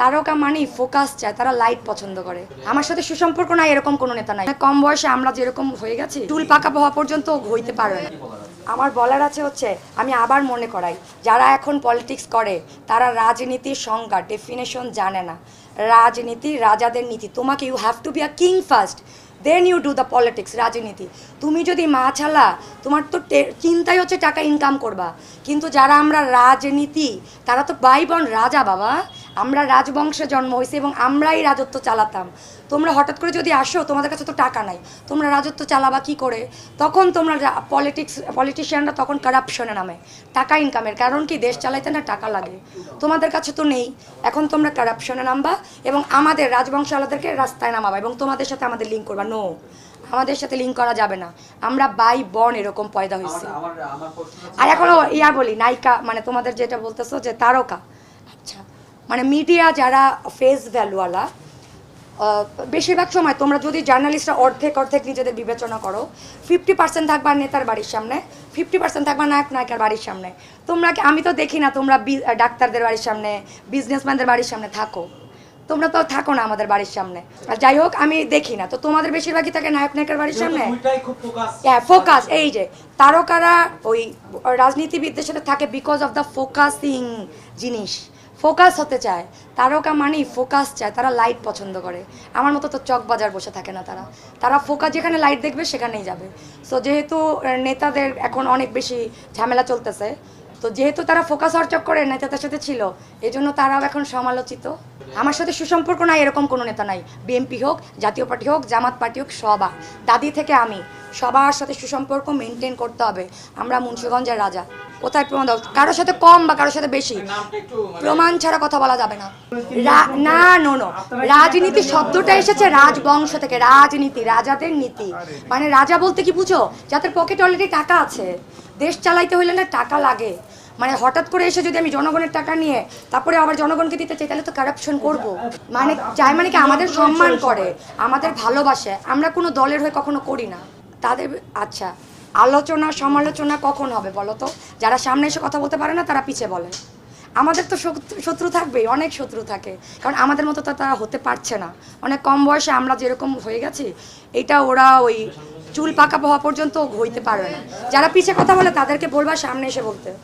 তারকা মানেই ফোকাস চায়, তারা লাইট পছন্দ করে। আমার সাথে সুসম্পর্ক নাই, এরকম কোনো নেতা নাই। কম বয়সে আমরা যেরকম হয়ে গেছি, চুল পাকা হওয়া পর্যন্ত হইতে পারে না। আমার বলার আছে হচ্ছে, আমি আবার মনে করাই, যারা এখন পলিটিক্স করে, তারা রাজনীতির সংজ্ঞা ডেফিনেশন জানে না। রাজনীতি রাজাদের নীতি। তোমাকে you have to be a king first then you do the politics রাজনীতি। তুমি যদি মা ছালা তোমার তো চিন্তাই হচ্ছে টাকা ইনকাম করবা। কিন্তু যারা আমরা রাজনীতি, তারা তো ভাই বোন রাজা বাবা। আমরা রাজবংশে জন্ম হয়েছি এবং আমরাই রাজত্ব চালাতাম। তোমরা হঠাৎ করে যদি আসো তোমাদের কাছে তো টাকা নাই। তোমরা রাজত্ব চালাবা কি করে? তখন তোমরা পলিটিক্স পলিটিশিয়ানরা তখন কারাপশনে নামে। টাকা ইনকামের কারণ কি? দেশ চালাইতে না টাকা লাগে। তোমাদের কাছে তো নেই। এখন তোমরা কারাপশনে নামবা এবং আমাদের রাজবংশালাদেরকে রাস্তায় নামাবা এবং তোমাদের সাথে আমাদের লিঙ্ক করবা। নো আমাদের সাথে লিঙ্ক করা যাবে না। আমরা বাই বন এরকম পয়দা হয়েছি। আর এখনও ইয়া বলি নায়িকা মানে তোমাদের যেটা বলতেছো যে তারকা। মানে মিডিয়া যারা ফেস ভ্যালুওয়ালা বেশিরভাগ সময় তোমরা যদি জার্নালিস্টরা অর্ধেক অর্ধেক নিজেদের বিবেচনা করো ফিফটি পার্সেন্ট থাকবা নেতার বাড়ির সামনে ফিফটি পার্সেন্ট থাকবা নায়ক নায়িকার বাড়ির সামনে। তোমরা কি- আমি তো দেখি না তোমরা ডাক্তারদের বাড়ির সামনে বিজনেসম্যানদের বাড়ির সামনে থাকো। তোমরা তো থাকো না আমাদের বাড়ির সামনে। আর যাই হোক আমি দেখি না। তো তোমাদের বেশিরভাগই থাকে নায়ক নায়িকার বাড়ির সামনে? হ্যাঁ ফোকাস এই যে তারকারা ওই রাজনীতিবিদদের সাথে থাকে বিকজ অফ দ্য ফোকাসিং জিনিস। ফোকাস হতে চায়। তারকা মানেই ফোকাস চায়, তারা লাইট পছন্দ করে। আমার মতো তো চক বাজার বসে থাকে না তারা। তারা ফোকাস যেখানে লাইট দেখবে সেখানেই যাবে। সো যেহেতু নেতাদের এখন অনেক বেশি ঝামেলা চলতেছে, তো যেহেতু তারা ফোকাস হওয়ার চক্করে নেতাদের সাথে ছিল এই জন্য তারাও এখন সমালোচিত। আমার সাথে সুসম্পর্ক নাই, এরকম কোনো নেতা নাই। বিএনপি হোক, জাতীয় পার্টি হোক, জামাত পার্টি হোক সবা দাদি থেকে আমি। সবার সাথে সুসম্পর্ক মেনটেন করতে হবে। আমরা মুন্সিগঞ্জের রাজা। কোথায় প্রমাণ দাও? কারোর সাথে কম বা কারোর সাথে বেশি? প্রমাণ ছাড়া কথা বলা যাবে না। না নো নো রাজনীতি শব্দটা এসেছে রাজবংশ থেকে। রাজনীতি, রাজাদের নীতি। মানে রাজা বলতে কি বুঝো? যাদের পকেটে অলরেডি টাকা আছে। দেশ চালাইতে হইলে না টাকা লাগে। মানে হঠাৎ করে এসে যদি আমি জনগণের টাকা নিয়ে, তারপরে আবার জনগণকে দিতে চাই, তাহলে তো কারাপশন করব। মানে চাই মানে কি আমাদের সম্মান করে, আমাদের ভালোবাসে। আমরা কোনো দলের হয়ে কখনো করি না। তাদের আচ্ছা আলোচনা, সমালোচনা কখন হবে বলো তো? যারা সামনে এসে কথা বলতে পারে না, তারা পিছিয়ে বলে। আমাদের তো শত্রু- থাকবেই, অনেক শত্রু থাকে। কারণ আমাদের মতো তো তারা হতে পারছে না। অনেক কম বয়সে আমরা যেরকম হয়ে গেছি, এটা ওরা ওই চুল পাকা হওয়া পর্যন্ত হইতে পারে না। যারা পিছিয়ে কথা বলে, তাদেরকে বলবা সামনে এসে বলতে।